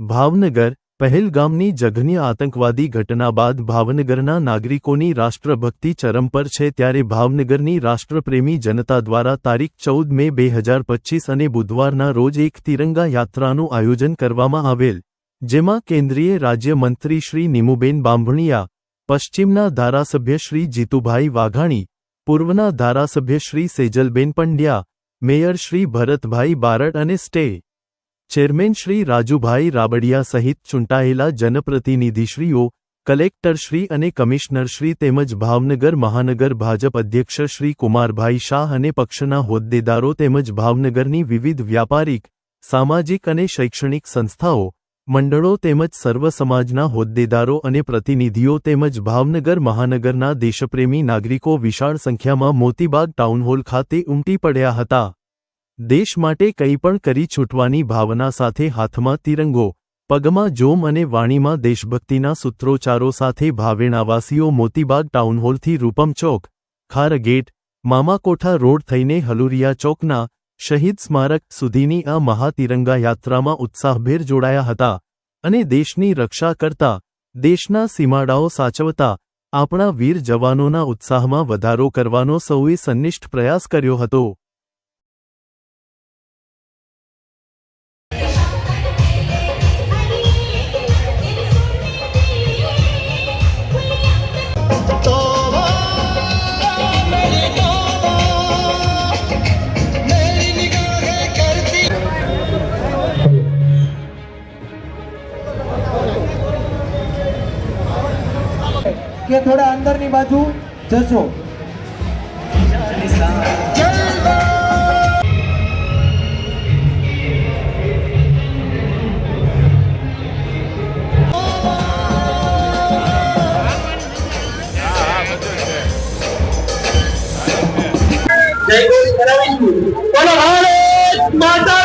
ભાવનગર, પહેલગામની જઘન્ય આતંકવાદી ઘટના બાદ ભાવનગરના નાગરિકોની રાષ્ટ્રભક્તિ ચરમ પર છે ત્યારે ભાવનગરની રાષ્ટ્રપ્રેમી જનતા દ્વારા તારીખ ચૌદ મે બે હજાર પચ્ચીસ અને બુધવારના રોજ એક તિરંગા યાત્રાનું આયોજન કરવામાં આવેલ, જેમાં કેન્દ્રીય રાજ્યમંત્રી શ્રી નિમુબેન બાંભણિયા પશ્ચિમના ધારાસભ્ય શ્રી જીતુભાઈ વાઘાણી, પૂર્વના ધારાસભ્ય શ્રી સેજલબેન પંડ્યા, મેયર શ્રી ભરતભાઈ બારડ અને સ્ટે ચેરમેન શ્રી રાજુભાઈ રાબડિયા સહિત ચૂંટાયેલા જનપ્રતિનિધિશ્રીઓ કલેક્ટરશ્રી અને કમિશનરશ્રી તેમજ ભાવનગર મહાનગર ભાજપ અધ્યક્ષ શ્રી કુમારભાઈ શાહ અને પક્ષના હોદ્દેદારો તેમજ ભાવનગરની વિવિધ વ્યાપારિક, સામાજિક અને શૈક્ષણિક સંસ્થાઓ, મંડળો તેમજ સર્વ સમાજના હોદ્દેદારો અને પ્રતિનિધિઓ તેમજ ભાવનગર મહાનગરના દેશપ્રેમી નાગરિકો વિશાળ સંખ્યામાં મોતીબાગ ટાઉનહોલ ખાતે ઉમટી પડ્યા હતા. દેશ માટે કંઈ પણ કરી છૂટવાની ભાવના સાથે હાથમાં તિરંગો, પગમાં જોમ અને વાણીમાં દેશભક્તિના સૂત્રોચ્ચારો સાથે ભાવેણાવાસીઓ મોતીબાગ ટાઉનહોલથી રૂપમ ચોક ખારગેટ, મામાકોઠા રોડ થઈને હલુરિયા ચોકના શહીદ સ્મારક સુધીની આ મહાતિરંગા યાત્રામાં ઉત્સાહભેર જોડાયા હતા અને દેશની રક્ષા કરતા, દેશના સીમાડાઓ સાચવતા, આપણા વીર જવાનોના ઉત્સાહમાં વધારો કરવાનો સૌએ સંનિષ્ઠ પ્રયાસ કર્યો હતો. કે થોડા અંદરની બાજુ. જશો. જય ગુરુ કરાવી. બોલો ભારત માતા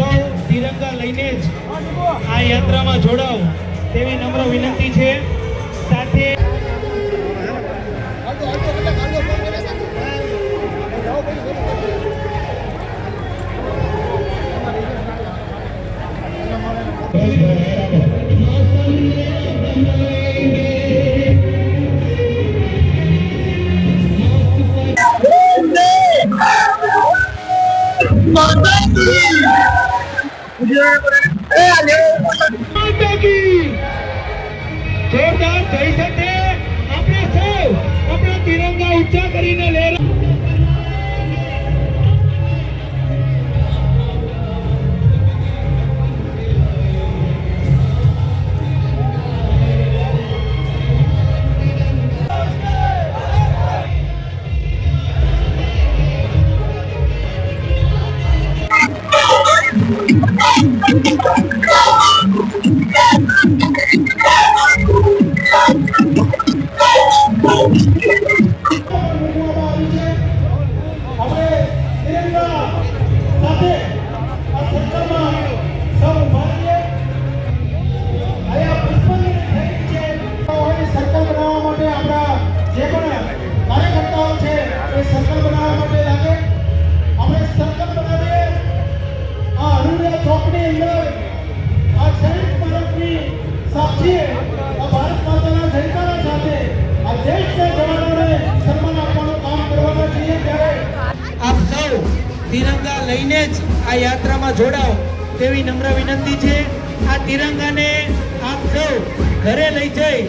સૌ તિરંગા લઈને જ આ યાત્રામાં જોડાવ તેવી નમ્ર વિનંતી છે સાથે Manda! જોરદાર થઈ શકે આપણે સૌ આપણા તિરંગા ઊંચા કરીને લહેરા સાથે એ સર્કલ બનાવવા માટે લાગે આપણે સર્કલ બનાવીએ આ હરુડિયા ચોકની અંદર આ શહીદ સ્મારકની સાક્ષીએ આ ભારત માતાના જયકારા સાથે આ દેશના જવાનોને સન્માન આપવાનું કામ કરવાના છીએ ત્યારે આપ સૌ તિરંગા લઈને જ આ યાત્રામાં જોડાઓ તેવી નમ્ર વિનંતી છે. આ તિરંગાને આપ સૌ ઘરે લઈ જઈ.